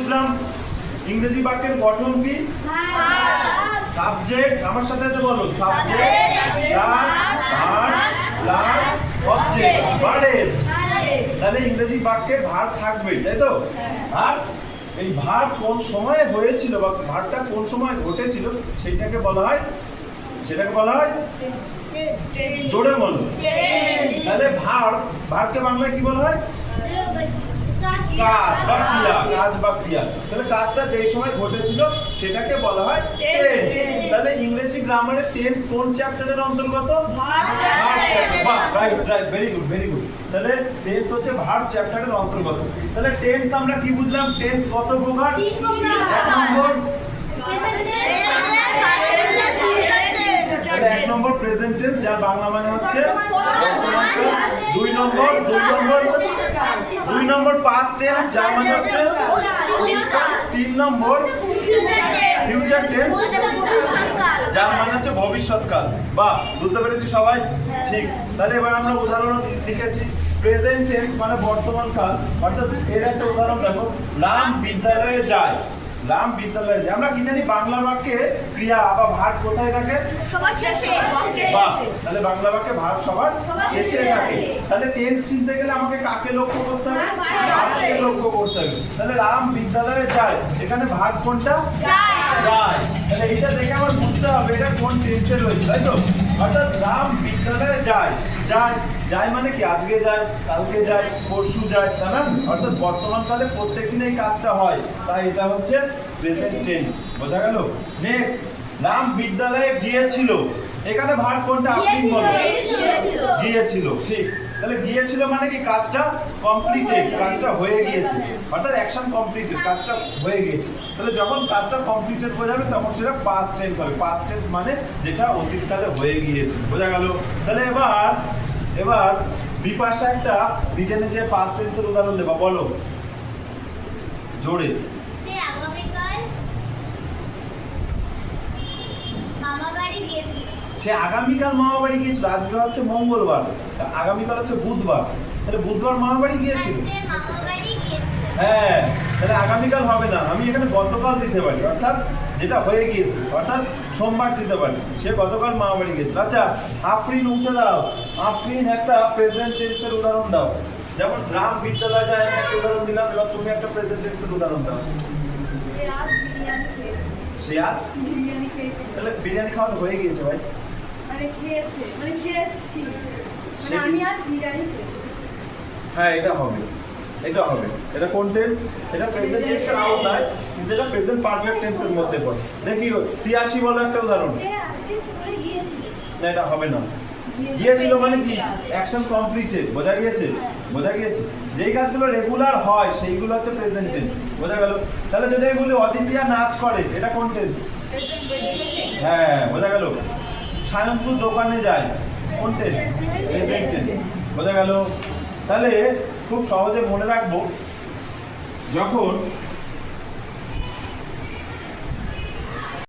বুঝলাম? ইংরেজি বাক্যের গঠন কি? সাবজেক্ট আমার সাথে একটু বলো। তাহলে ইংরেজি বাক্যে ভার থাকবে তাই তো? আর এই ভার কোন সময়ে হয়েছিল বা ভারটা কোন সময় ঘটেছিল সেটাকে বলা হয়, সেটাকে বলা হয় জোরে বলো। তাহলে ভার ভারকে বাংলায় কি বলা হয়? কাজ বা ক্রিয়া কাজ বা ক্রিয়া তাহলে কাজটা যেই সময় ঘটেছিল সেটাকে বলা হয় টেন্স তাহলে ইংরেজি গ্রামারের টেন্স কোন চ্যাপ্টারের অন্তর্গত? Right right very good very good তাহলে টেন্স হচ্ছে ভার্ব চ্যাপ্টারের অন্তর্গত। তাহলে টেন্স আমরা কি বুঝলাম? টেন্স কত প্রকার এক নম্বর তাহলে এক নম্বর প্রেজেন্ট টেন্স যার বাংলা মানে হচ্ছে। দুই নম্বর দুই নম্বর দুই নম্বর পাস্ট টেন্স মানে হচ্ছে তিন নম্বর ফিউচার টেন্স যার মানে হচ্ছে ভবিষ্যৎকাল। বাহ বুঝতে পেরেছি সবাই? ঠিক। তাহলে এবার আমরা উদাহরণ লিখেছি। প্রেজেন্ট টেন্স মানে বর্তমান কাল। অর্থাৎ এর একটা উদাহরণ দেখো। রাম বিদ্যালয়ে যায়। রাম বিদ্যালয়ে যায় আমরা কি জানি বাংলা বাক্যে ক্রিয়া বা ভার কোথায় থাকে? বাহ তাহলে বাংলা বাক্যে ভার সবার শেষে থাকে। তাহলে টেন্স চিনতে গেলে আমাকে কাকে লক্ষ্য করতে হবে? ভারকে লক্ষ্য করতে হবে? তাহলে রাম বিদ্যালয়ে যায়। এখানে ভাগ কোনটা? যায়। তাহলে এটা দেখে আমার বুঝতে হবে এটা কোন টেন্সে রয়েছে তাই তো? অর্থাৎ রাম বিদ্যালয়ে যায়। যায় যায় মানে কি? আজকে যায়, কালকে যায়, পরশু যায়, তাই না? অর্থাৎ বর্তমান কালে প্রত্যেক দিন এই কাজটা হয়। তাই এটা হচ্ছে প্রেজেন্ট টেন্স বোঝা গেল? নেক্সট রাম বিদ্যালয়ে গিয়েছিল। এখানে ভার কোনটা আপনি বলুন। গিয়েছিল ঠিক। তাহলে গিয়েছিল মানে কি কাজটা কমপ্লিটেড কাজটা হয়ে গিয়েছে অর্থাৎ অ্যাকশন কমপ্লিটেড কাজটা হয়ে গিয়েছে তাহলে যখন কাজটা কমপ্লিটেড বোঝাবে তখন সেটা পাস্ট টেন্স হবে। পাস্ট টেন্স মানে যেটা অতীতকালে হয়ে গিয়েছে বোঝা গেল? তাহলে এবার এবার বিপাশা একটা নিজে নিজে পাস্ট টেন্সের উদাহরণ দেবা বলো। জোরে। সে আগামীকাল মামা বাড়ি গিয়েছিল। সে আগামীকাল মামা বাড়ি গিয়েছিল আজকে হচ্ছে মঙ্গলবার। আগামীকাল হচ্ছে বুধবার। তাহলে বুধবার মামা বাড়ি গিয়েছিল। হ্যাঁ তাহলে আগামীকাল হবে না। আমি এখানে গতকাল দিতে পারি অর্থাৎ যেটা হয়ে গিয়েছে অর্থাৎ সোমবার দিতে পারি। সে গতকাল মামা বাড়ি গেছিল আচ্ছা আফরিন উঠে দাও আফরিন একটা প্রেজেন্ট টেন্সের উদাহরণ দাও। যেমন রাম বিদ্যালয় যায় আমি একটা উদাহরণ দিলাম এবার তুমি একটা প্রেজেন্ট টেন্সের উদাহরণ দাও। সে আজ? বিরিয়ানি খেয়েছে। তাহলে বিরিয়ানি খাওয়ানো হয়ে গিয়েছে ভাই। মানে খেয়েছে মানে খেয়েছি। মানে আমি আজ বিরিয়ানি খেয়েছি। হ্যাঁ এটা হবে। এটা হবে। এটা কোন টেন্স এটা প্রেজেন্ট টেন্সের আওতায় কিন্তু এটা প্রেজেন্ট পারফেক্ট টেন্সের মধ্যে পড়ে। দেখি তিয়াশি বলো একটা উদাহরণ। আজকে স্কুলে গিয়েছিল। না এটা হবে না। গিয়েছিল মানে কি? অ্যাকশন কমপ্লিটেড বোঝা গিয়েছে? বোঝা গিয়েছে? যেই কাজগুলো রেগুলার হয় সেইগুলো হচ্ছে প্রেজেন্ট টেন্স বোঝা গেল? তাহলে যদি আমি বলি অদিতিয়া নাচ করে এটা কোন টেন্স হ্যাঁ বোঝা গেল? সায়ন্তু দোকানে যায়। বোঝা গেল? তাহলে খুব সহজে মনে রাখব যখন